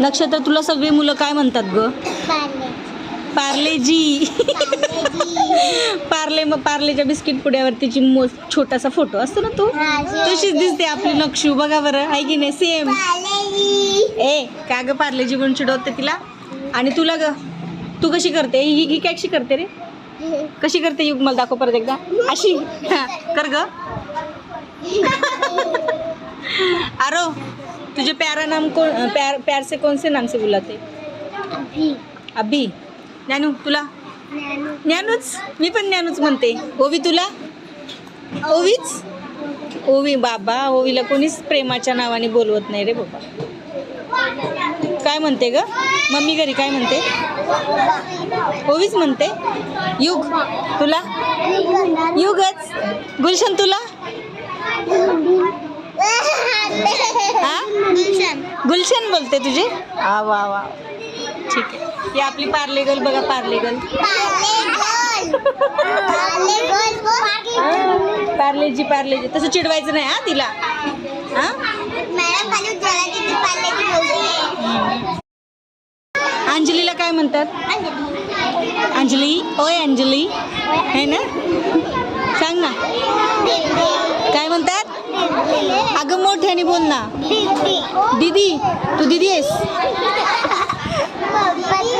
नक्षत्र तुला सगळी मुलं काय म्हणतात ग? पार्लेजी. पार्ले मग पार्लेच्या बिस्किट पुड्यावरतीची मो छोटासा फोटो असतो ना तू? तशीच दिसते आपली नक्षू बघा बरं आहे की नाही सेम ए का ग पार्लेजी म्हणून चिडवते तिला? आणि तुला ग? तू कशी करते? ही ही कशी करते रे? कशी करते? युग मला दाखव परत एकदा. अशी. कर ग. आरो तुझे प्यारा नाम कौन प्यार प्यार से कौन से नाम से बुलाते? अभी। ज्ञानू तुला? ज्ञानूच मी पण ज्ञानूच म्हणते. ओवी तुला? ओवीच? ओवी बाबा ओवीला कोणीच प्रेमाच्या नावाने बोलवत नाही रे बाबा. काय म्हणते ग? मम्मी घरी काय म्हणते? ओवीच म्हणते. युग तुला? युगच. गुलशन तुला हा गुलशन बोलते तुझी? आ वा वा. ठीक आहे. ही आपली पार्ले गर्ल बघा पार्ले गर्ल. पार्लेजी पार्लेजी. तसं चिडवायचं नाही हा तिला. हा? अंजलीला काय म्हणतात? अंजली. ओय अंजली. है ना? सांग ना. काय म्हणतात? अगं मोठ्याने बोल ना. दीदी. तू दीदी आहेस?